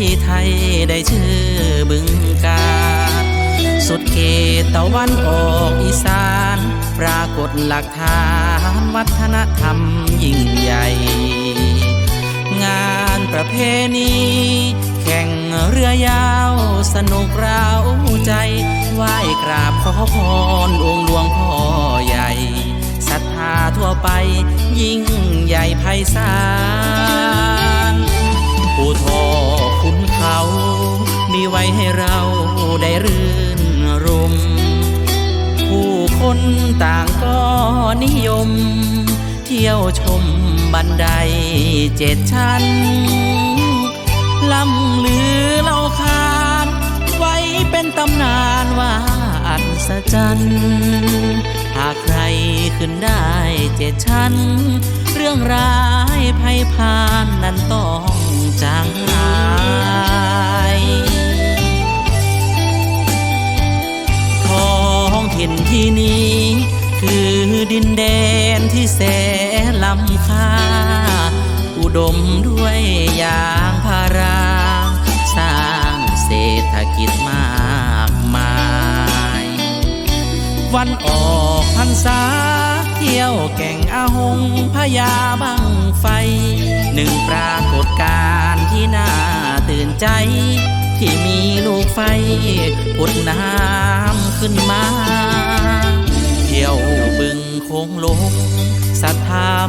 ที่ไทยได้ชื่อบึงกาฬสุดเขตตะวันออกอีสาน ปรากฏหลักฐานวัฒนธรรมยิ่งใหญ่ งานประเพณีแข่งเรือยาวสนุกเราใจไหว้กราบขอพรองค์หลวงพ่อใหญ่ศรัทธาทั่วไปยิ่งใหญ่ไพศาล ทอคุณเขา มีไว้ให้เราได้รื่นรม ผู้คนต่างก็นิยม เที่ยวชมบันไดเจ็ดชั้นล่ำลือเล่าขานไว้เป็นตำนานว่าอัศจรรย์หากใครขึ้นได้เจ็ดชั้น เรื่องร้ายภัยพานนั้นต้อง ดินแดนที่แสนล้ำค่า อุดมด้วยยางพารา สร้างเศรษฐกิจมากมาย วันออกพรรษา เที่ยวแก่งอาหงพญาบังไฟ หนึ่งปรากฏการณ์ที่น่าตื่นใจ ที่มีลูกไฟพุดน้ำขึ้นมา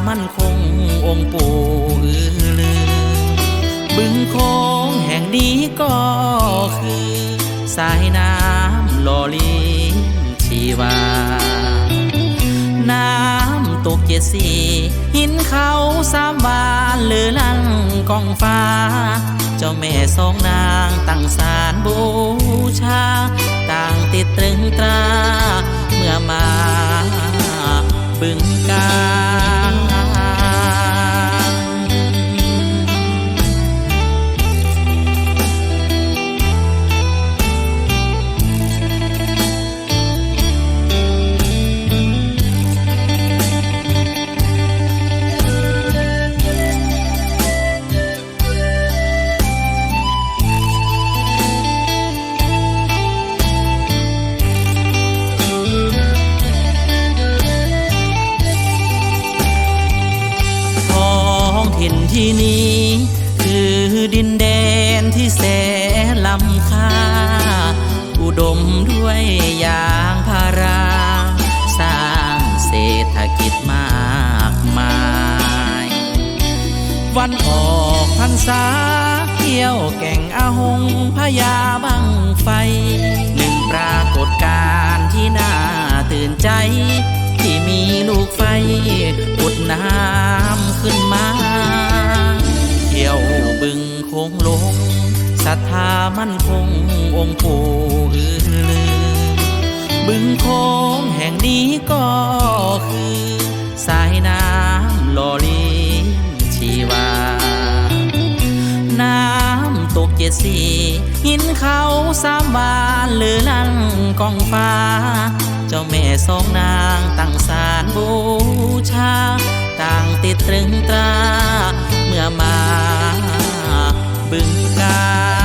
มั่นคงองค์ปู่อือลือ บึงโคงแห่งนี้ก็คือ สายน้ำหล่อเลี้ยงชีวา น้ำตกเจ็ดสีหินเขาสามวานหรือลังกองฟ้า เจ้าแม่สองนางตั้งสารบูชา ต่างติดตรึงตรา เมื่อมาบึงกา ถิ่นที่นี้ คือดินแดนที่แสนล้ำค่า อุดมด้วยยางพารา สร้างเศรษฐกิจมากมาย วันออกพรรษาเที่ยวแก่งอาหงพญาบังไฟ หนึ่งปรากฏการณ์ที่น่าตื่นใจที่มีลูกไฟอุดน้ำขึ้นมา คงลงศรัทธามั่นคงองค์ปู่อือลือ บึงโค้งแห่งนี้ก็คือ สายน้ำหล่อเลี้ยงชีวา น้ำตกเจ็ดสีหินเขาสามวานหรือลังกองฟ้า เจ้าแม่สองนางตั้งสารบูชา ต่างติดตรึงตราเมื่อมา open.